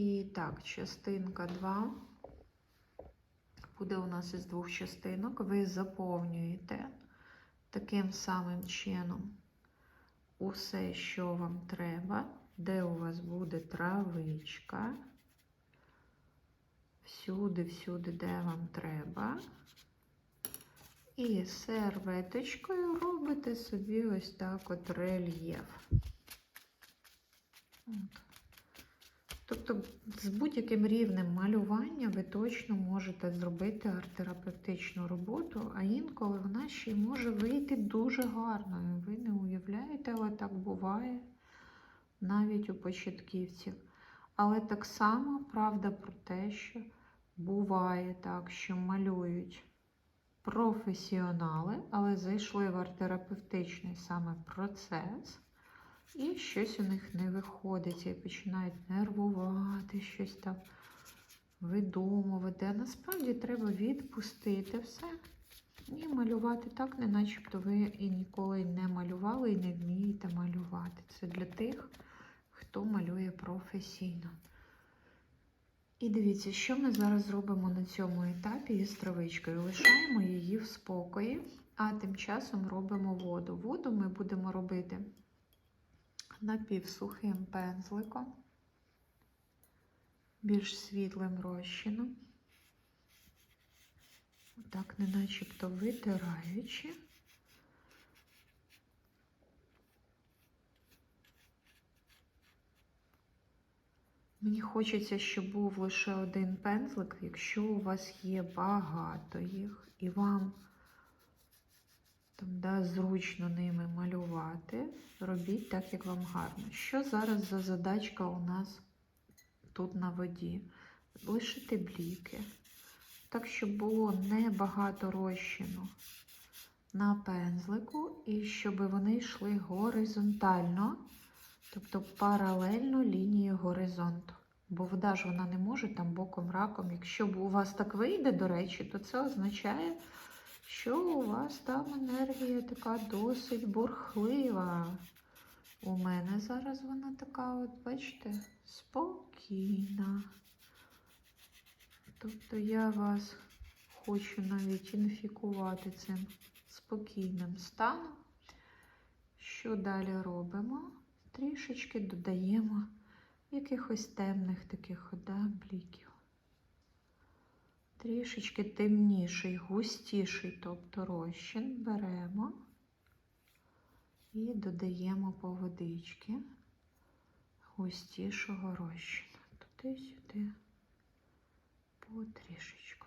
І так, частинка 2 буде у нас із двох частинок. Ви заповнюєте таким самим чином усе, що вам треба, де у вас буде травичка. Всюди, всюди, де вам треба. І серветочкою робите собі ось так от рельєф. От. Тобто з будь-яким рівнем малювання ви точно можете зробити арт-терапевтичну роботу, а інколи вона ще й може вийти дуже гарною. Ви не уявляєте, але так буває навіть у початківців. Але так само правда про те, що буває так, що малюють професіонали, але зайшли в арт-терапевтичний саме процес. І щось у них не виходить, і починають нервувати, щось там видумувати. А насправді треба відпустити все і малювати так, не начебто ви і ніколи не малювали і не вмієте малювати. Це для тих, хто малює професійно. І дивіться, що ми зараз зробимо на цьому етапі із травичкою. Лишаємо її в спокої, а тим часом робимо воду. Воду ми будемо робити напівсухим пензликом, більш світлим розчином, отак, не начебто витираючи. Мені хочеться, щоб був лише один пензлик, якщо у вас є багато їх, і вам там, да, зручно ними малювати, робіть так, як вам гарно. Що зараз за задачка у нас тут на воді? Лишити бліки. Так, щоб було небагато розчину на пензлику, і щоб вони йшли горизонтально, тобто паралельно лінії горизонту. Бо вода ж вона не може там боком раком. Якщо у вас так вийде, до речі, то це означає, що у вас там енергія така досить бурхлива. У мене зараз вона така, от, бачите, спокійна. Тобто я вас хочу навіть інфікувати цим спокійним станом. Що далі робимо? Трішечки додаємо якихось темних таких да, бліків трішечки темніший, густіший, тобто розчин беремо і додаємо по водички густішого розчину. Туди-сюди потрішечку.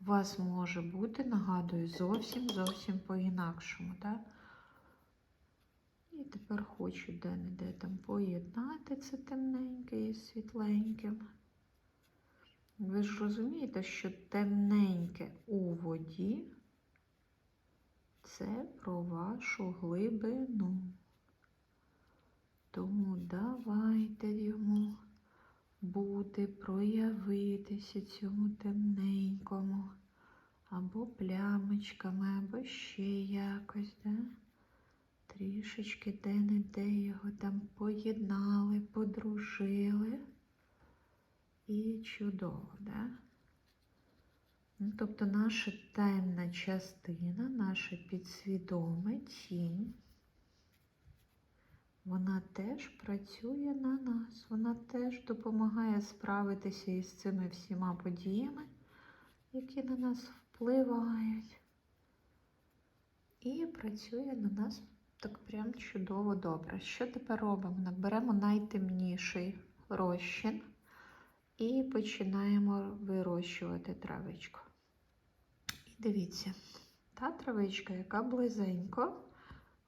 У вас може бути, нагадую, зовсім зовсім по-інакшому. так? І тепер хочу де-не-де там поєднати це темненьке із світленьким. Ви ж розумієте, що темненьке у воді це про вашу глибину. Тому давайте йому бути, проявитися цьому темненькому, або плямочками, або ще якось. Да? Трішечки де-не-де його там поєднали, подружили. І чудово, да? Ну, тобто наша темна частина, наша підсвідома тінь, вона теж працює на нас, вона теж допомагає справитися із цими всіма подіями, які на нас впливають. І працює на нас так прям чудово добре. Що тепер робимо? Беремо найтемніший розчин і починаємо вирощувати травичку. І дивіться, та травичка, яка близенько,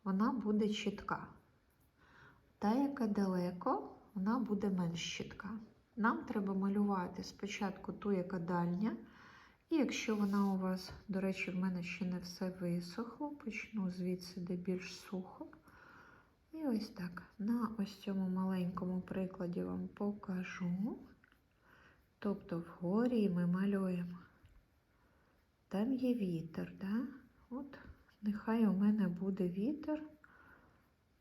вона буде чітка. Та, яка далеко, вона буде менш чітка. Нам треба малювати спочатку ту, яка дальня. І якщо вона у вас, до речі, в мене ще не все висохло, почну звідси, де більш сухо. І ось так. На ось цьому маленькому прикладі вам покажу. Тобто вгорі ми малюємо. Там є вітер, да? От Нехай у мене буде вітер.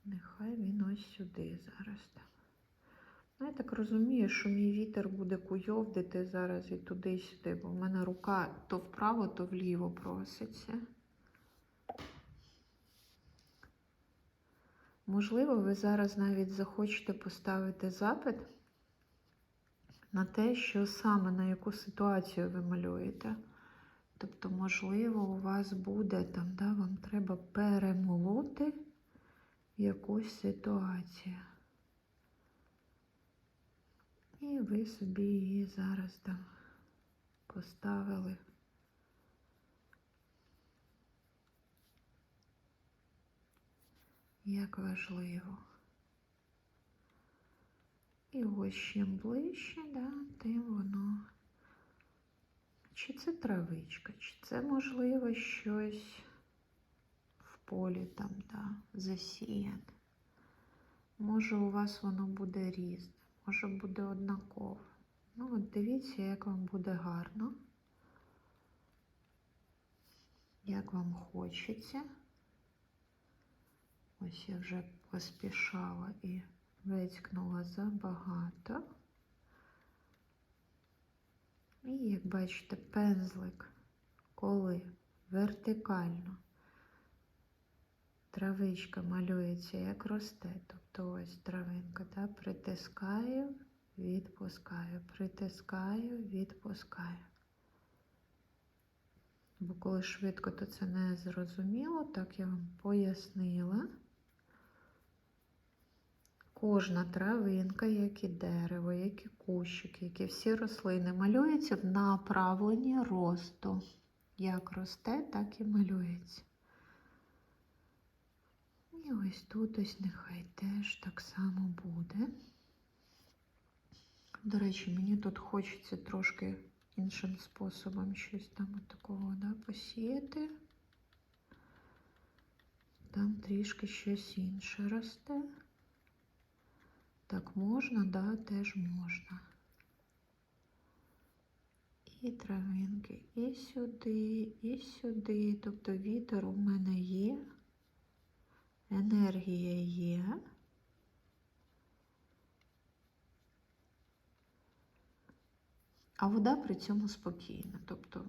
Нехай він ось сюди зараз. там. Я так розумію, що мій вітер буде куйовдити зараз і туди, і сюди, бо в мене рука то вправо, то вліво проситься. Можливо, ви зараз навіть захочете поставити запит на те, що саме на яку ситуацію ви малюєте. Тобто, можливо, у вас буде там, да, вам треба перемолоти якусь ситуацію. І ви собі її зараз там поставили. Як важливо. І ось чим ближче, да, тим воно. Чи це травичка, чи це можливо щось в полі там, да, засіяне. Може, у вас воно буде різне, може буде однакове. Ну, от дивіться, як вам буде гарно, як вам хочеться. Ось я вже поспішала і витькнула забагато. І, як бачите, пензлик, коли вертикально травичка малюється, як росте, тобто ось травинка, та, притискаю, відпускаю, притискаю, відпускаю. Бо коли швидко, то це не зрозуміло, так я вам пояснила. Кожна травинка, як і дерево, як і кущик, як і всі рослини, малюється в направленні росту. Як росте, так і малюється. І ось тут ось нехай теж так само буде. До речі, мені тут хочеться трошки іншим способом щось там от такого да, посіяти. Там трішки щось інше росте. Так можна, да, теж можна. І травинки, і сюди, і сюди. Тобто вітер у мене є, енергія є. А вода при цьому спокійна. Тобто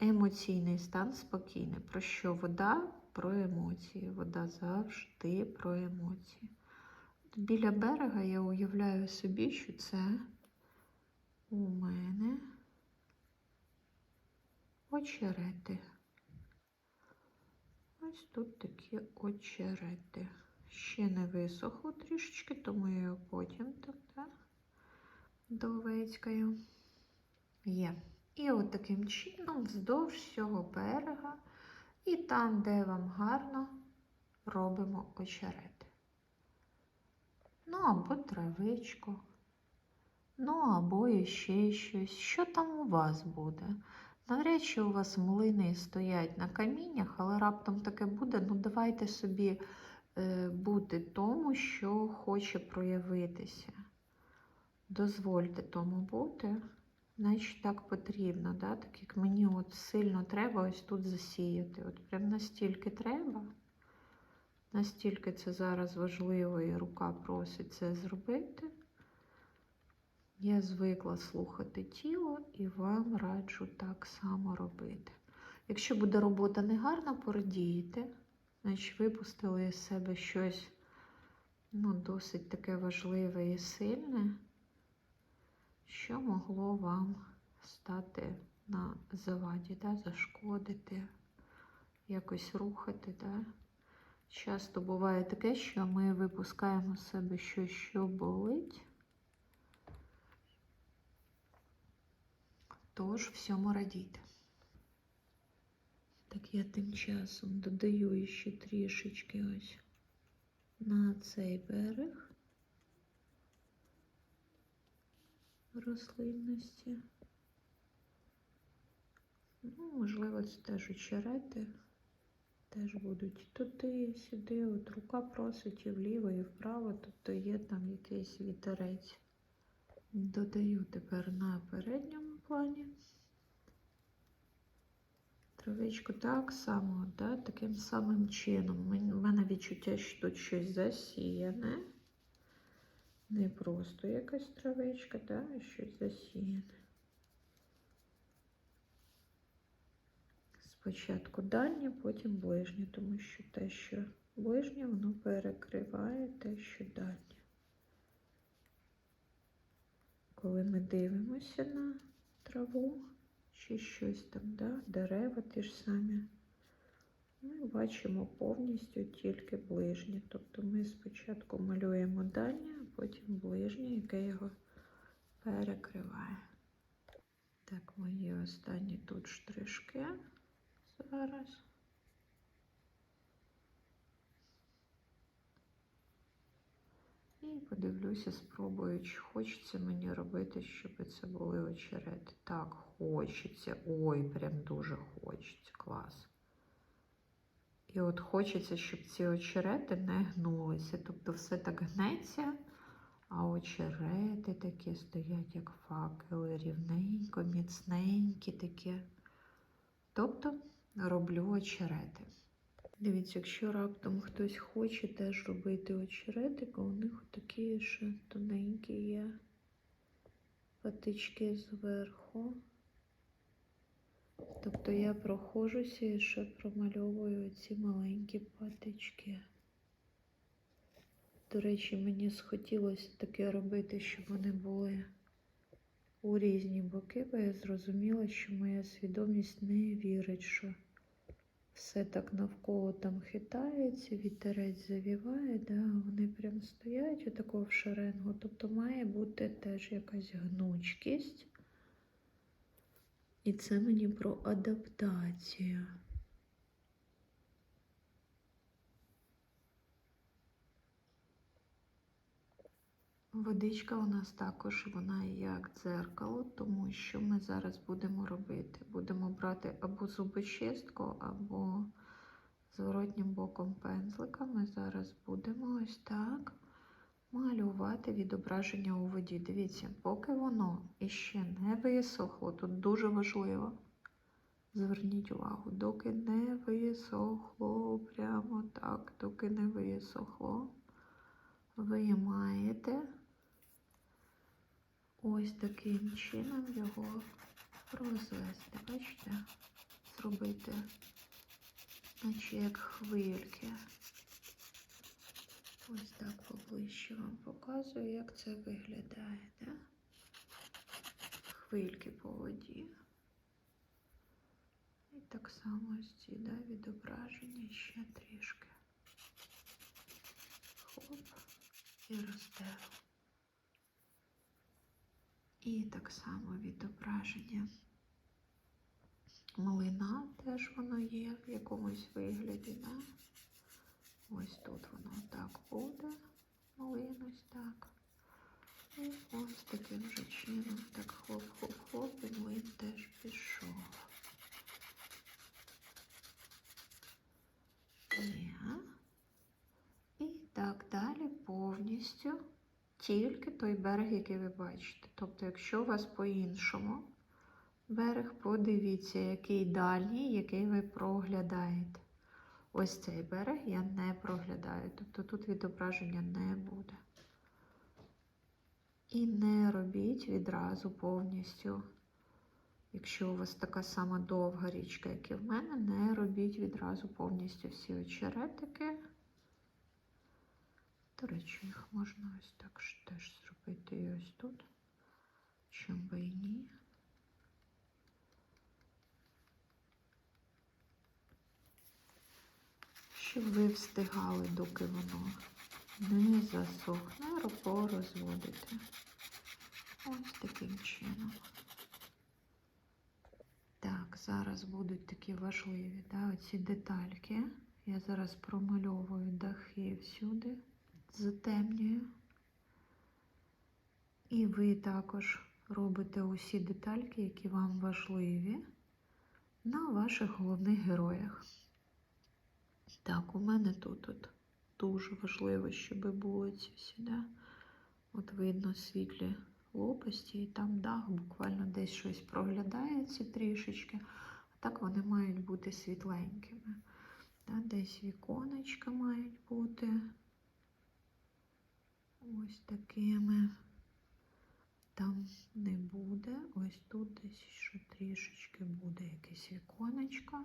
емоційний стан спокійний. Про що вода? Про емоції. Вода завжди про емоції. Біля берега я уявляю собі, що це у мене очерети. Ось тут такі очерети. Ще не висохло трішечки, тому я його потім так, да, довецькаю. Є. І от таким чином вздовж всього берега, і там, де вам гарно, робимо очерети. Ну, або травичку. Ну, або іще щось. Що там у вас буде? Навряд чи у вас млини стоять на каміннях, але раптом таке буде. Ну, давайте собі е, бути тому, що хоче проявитися. Дозвольте тому бути, значить так потрібно, да? так як мені от сильно треба ось тут засіяти. От прям настільки треба. Настільки це зараз важливо і рука просить це зробити. Я звикла слухати тіло і вам раджу так само робити. Якщо буде робота негарна, порадієте, значить випустили із себе щось ну, досить таке важливе і сильне, що могло вам стати на заваді, да? зашкодити, якось рухати. Да? Часто буває таке, що ми випускаємо з себе щось, що болить. Тож всьому радійте. Так я тим часом додаю ще трішечки ось на цей берег рослинності. Ну, можливо, це теж очерети. Теж будуть туди, сюди. От рука просить і вліво, і вправо, тобто є там якийсь вітерець. Додаю тепер на передньому плані Травичку так само, да, таким самим чином. У мене відчуття, що тут щось засіяне. Не просто якась травичка, да, щось засіяне. Спочатку дальнє, потім ближнє, тому що те, що ближнє, воно перекриває те, що дальнє. Коли ми дивимося на траву чи щось там, да, дерева ті ж самі, ми бачимо повністю тільки ближнє. Тобто ми спочатку малюємо дальнє, а потім ближнє, яке його перекриває. Так, мої останні тут штришки зараз. І подивлюся, спробую, чи хочеться мені робити, щоб це були очерети. Так, хочеться. Ой, прям дуже хочеться. Клас. І от хочеться, щоб ці очерети не гнулися. Тобто все так гнеться, а очерети такі стоять, як факели, рівненько, міцненькі такі. Тобто роблю очерети. Дивіться, якщо раптом хтось хоче теж робити очеретик, у них такі ще тоненькі є патички зверху. Тобто я проходжуся і ще промальовую ці маленькі патички. До речі, мені схотілося таке робити, щоб вони були у різні боки, бо я зрозуміла, що моя свідомість не вірить, що все так навколо там хитається, вітерець завіває, да, вони прям стоять отако в шеренгу. Тобто має бути теж якась гнучкість. І це мені про адаптацію. Водичка у нас також вона як дзеркало, тому що ми зараз будемо робити. Будемо брати або зубочистку, або зворотнім боком пензлика. Ми зараз будемо ось так малювати відображення у воді. Дивіться, поки воно іще не висохло, тут дуже важливо. Зверніть увагу, доки не висохло, прямо так, доки не висохло, ви маєте ось таким чином його розвести. Бачите? Зробити, наче як хвильки. Ось так поближче вам показую, як це виглядає. Да? Хвильки по воді. І так само ось ці да, відображення ще трішки. Хоп, і роздеру. І так само відображення млина теж воно є в якомусь вигляді. Да? Ось тут воно так буде, млин ось так. І ось таким же чином, так хлоп-хлоп-хлоп, і млин теж пішов. І так далі повністю тільки той берег, який ви бачите. Тобто, якщо у вас по-іншому берег, подивіться, який дальній, який ви проглядаєте. Ось цей берег я не проглядаю, тобто тут відображення не буде. І не робіть відразу повністю. Якщо у вас така сама довга річка, як і в мене, не робіть відразу повністю всі очеретики. До речі, їх можна ось так теж зробити і ось тут. Чим би і ні. Щоб ви встигали, доки воно не засохне, порозводити. Ось таким чином. Так, зараз будуть такі важливі да, оці детальки. Я зараз промальовую дахи всюди, затемнюю. І ви також робите усі детальки, які вам важливі, на ваших головних героях. Так, у мене тут от дуже важливо, щоб були ці да? От видно світлі лопасті, і там дах буквально десь щось проглядається трішечки. А Так вони мають бути світленькими. Десь віконечка мають бути ось такими. Там не буде. Ось тут десь ще трішечки буде якесь віконечко.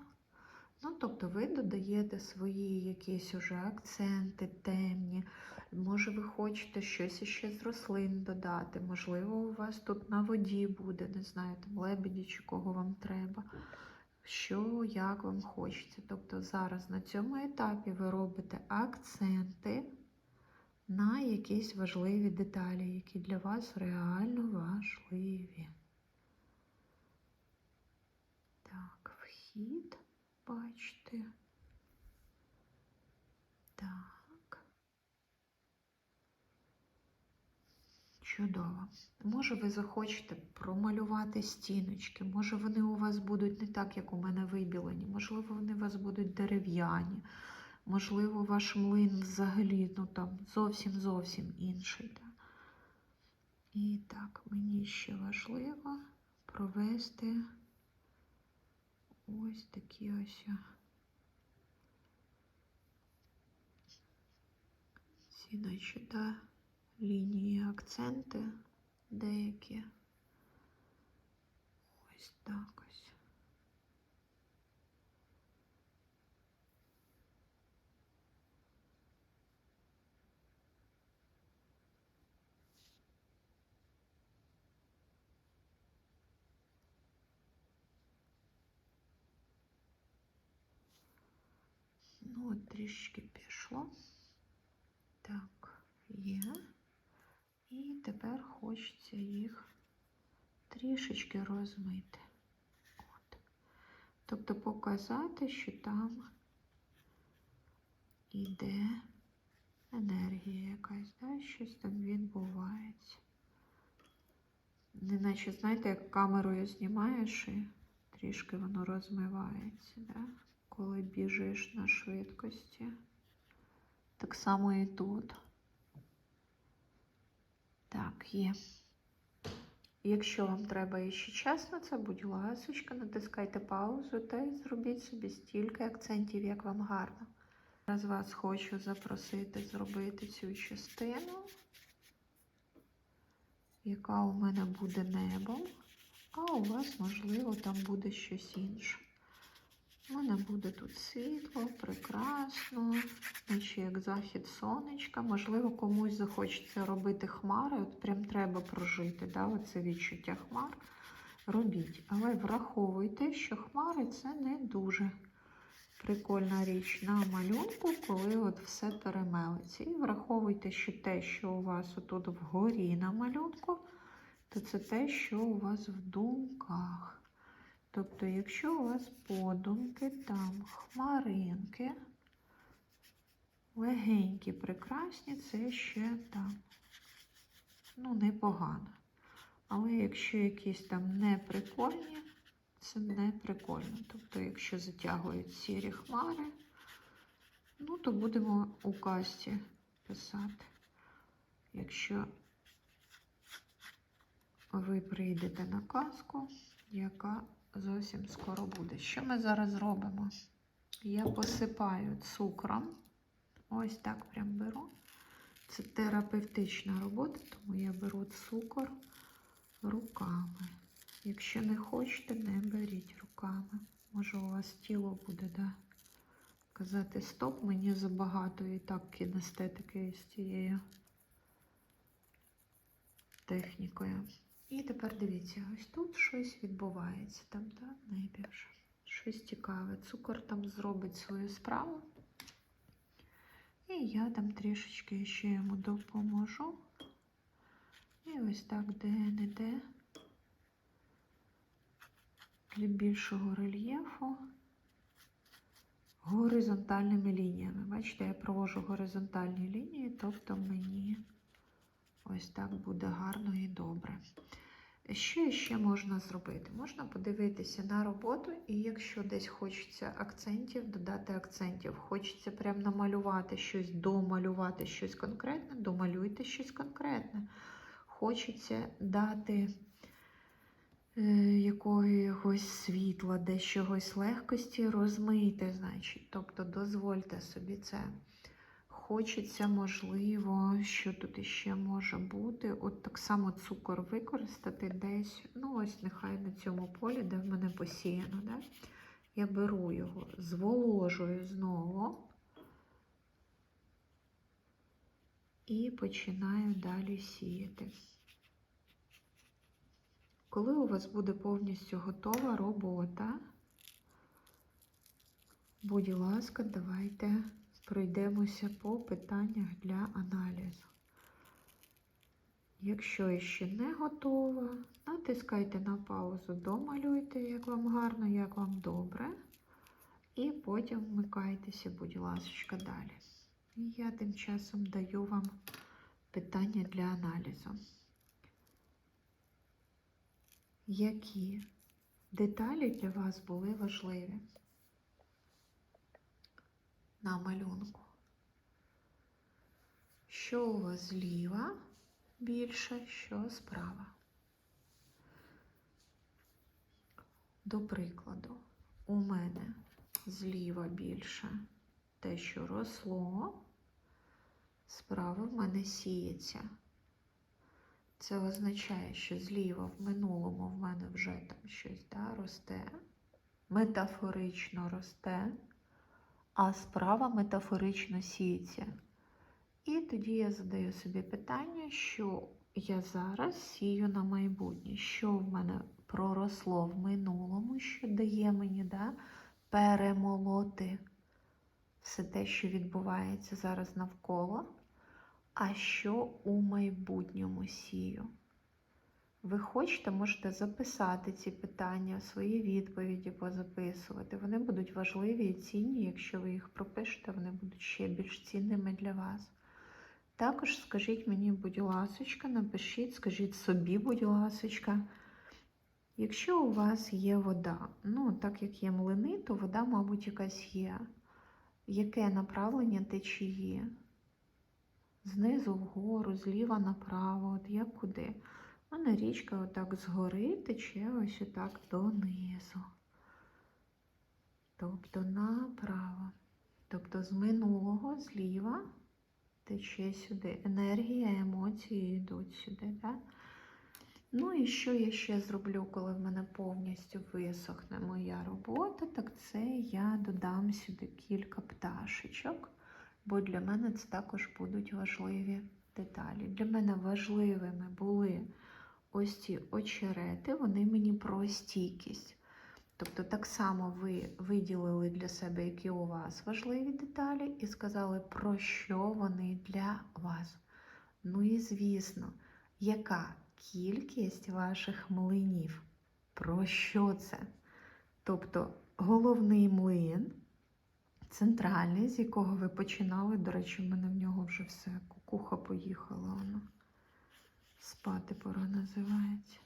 Ну, тобто ви додаєте свої якісь уже акценти темні. Може, ви хочете щось іще з рослин додати. Можливо, у вас тут на воді буде, не знаю, там лебеді чи кого вам треба. Що, як вам хочеться. Тобто зараз на цьому етапі ви робите акценти на якісь важливі деталі, які для вас реально важливі. Так, вхід, бачите. Так. Чудово. Може, ви захочете промалювати стіночки, може вони у вас будуть не так, як у мене вибілені, можливо, вони у вас будуть дерев'яні, можливо, ваш млин взагалі ну, там, зовсім зовсім інший. Да? І так, мені ще важливо провести ось такі ось. Ці, значить, да, лінії, акценти деякі. Ось так ось. Ну, от трішки пішло. Так, є. І тепер хочеться їх трішечки розмити. От. Тобто показати, що там іде енергія якась, да? щось там відбувається. Неначе, знаєте, як камерою знімаєш і трішки воно розмивається, да? Коли біжиш на швидкості. Так само і тут. Так, є. Якщо вам треба ще час на це, будь ласка, натискайте паузу та й зробіть собі стільки акцентів, як вам гарно. Зараз вас хочу запросити зробити цю частину, яка у мене буде небом, а у вас, можливо, там буде щось інше. У мене буде тут світло, прекрасно, наче як захід сонечка. Можливо, комусь захочеться робити хмари. От прям треба прожити, да, оце відчуття хмар. Робіть. Але враховуйте, що хмари це не дуже прикольна річ на малюнку, коли от все перемелиться. І враховуйте, що те, що у вас отут вгорі на малюнку, то це те, що у вас в думках. Тобто, якщо у вас подумки, там хмаринки, легенькі, прекрасні, це ще там, ну, непогано. Але якщо якісь там неприкольні, це не прикольно. Тобто, якщо затягують сірі хмари, ну, то будемо у касті писати. Якщо ви прийдете на казку, яка зовсім скоро буде. Що ми зараз робимо? Я посипаю цукром. Ось так прям беру. Це терапевтична робота, тому я беру цукор руками. Якщо не хочете, не беріть руками. Може, у вас тіло буде, да? Казати стоп, мені забагато і так кінестетики з цією технікою. І тепер дивіться, ось тут щось відбувається, там, так, найбільше. Щось цікаве. Цукор там зробить свою справу. І я там трішечки ще йому допоможу. І ось так де-не-де. Для більшого рельєфу горизонтальними лініями. Бачите, я провожу горизонтальні лінії, тобто мені ось так буде гарно і добре. Що ще можна зробити? Можна подивитися на роботу, і якщо десь хочеться акцентів, додати акцентів, хочеться прям намалювати щось, домалювати щось конкретне, домалюйте щось конкретне. Хочеться дати е, якогось світла, десь чогось легкості, розмийте, значить. Тобто дозвольте собі це. Хочеться, можливо, що тут іще може бути. От так само цукор використати десь, ну ось нехай на цьому полі, де в мене посіяно. Да? Я беру його, зволожую знову і починаю далі сіяти. Коли у вас буде повністю готова робота, будь ласка, давайте пройдемося по питаннях для аналізу. Якщо ще не готова, натискайте на паузу, домалюйте, як вам гарно, як вам добре. І потім вмикайтеся, будь ласка, далі. І я тим часом даю вам питання для аналізу. Які деталі для вас були важливі на малюнку? Що у вас зліва більше, що справа? До прикладу, у мене зліва більше те, що росло, справа в мене сіється. Це означає, що зліва в минулому в мене вже там щось да, росте, метафорично росте, а справа метафорично сіється. І тоді я задаю собі питання, що я зараз сію на майбутнє, що в мене проросло в минулому, що дає мені да, перемолоти все те, що відбувається зараз навколо, а що у майбутньому сію. Ви хочете, можете записати ці питання, свої відповіді позаписувати. Вони будуть важливі і цінні, якщо ви їх пропишете, вони будуть ще більш цінними для вас. Також скажіть мені, будь ласочка, напишіть, скажіть собі, будь ласочка, якщо у вас є вода, ну, так як є млини, то вода, мабуть, якась є. Яке направлення течії? Знизу вгору, зліва направо, от як куди? У мене річка отак згори тече ось отак донизу. Тобто направо. Тобто з минулого зліва тече сюди. Енергія, емоції йдуть сюди. Да? Ну і що я ще зроблю, коли в мене повністю висохне моя робота, так це я додам сюди кілька пташечок, бо для мене це також будуть важливі деталі. Для мене важливими були ось ці очерети, вони мені про стійкість. Тобто, так само ви виділили для себе, які у вас важливі деталі, і сказали, про що вони для вас. Ну і звісно, яка кількість ваших млинів? Про що це? Тобто головний млин, центральний, з якого ви починали, до речі, в мене в нього вже все, кукуха поїхала. Спати пора називається.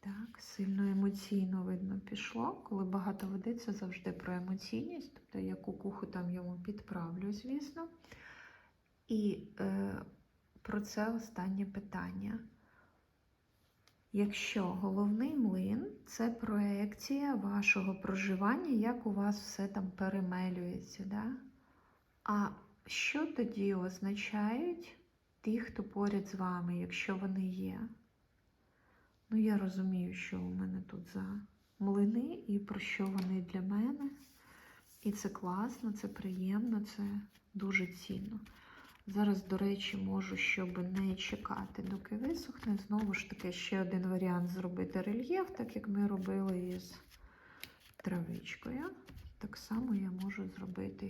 Так, сильно емоційно видно пішло. Коли багато це завжди про емоційність. Тобто я кукуху там йому підправлю, звісно. І е, про це останнє питання. Якщо головний млин це проекція вашого проживання, як у вас все там перемелюється. Да? А що тоді означають ті, хто поряд з вами, якщо вони є? Ну, я розумію, що у мене тут за млини і про що вони для мене. І це класно, це приємно, це дуже цінно. Зараз, до речі, можу, щоб не чекати, доки висохне. Знову ж таки, ще один варіант зробити рельєф, так як ми робили із травичкою. Так само я можу зробити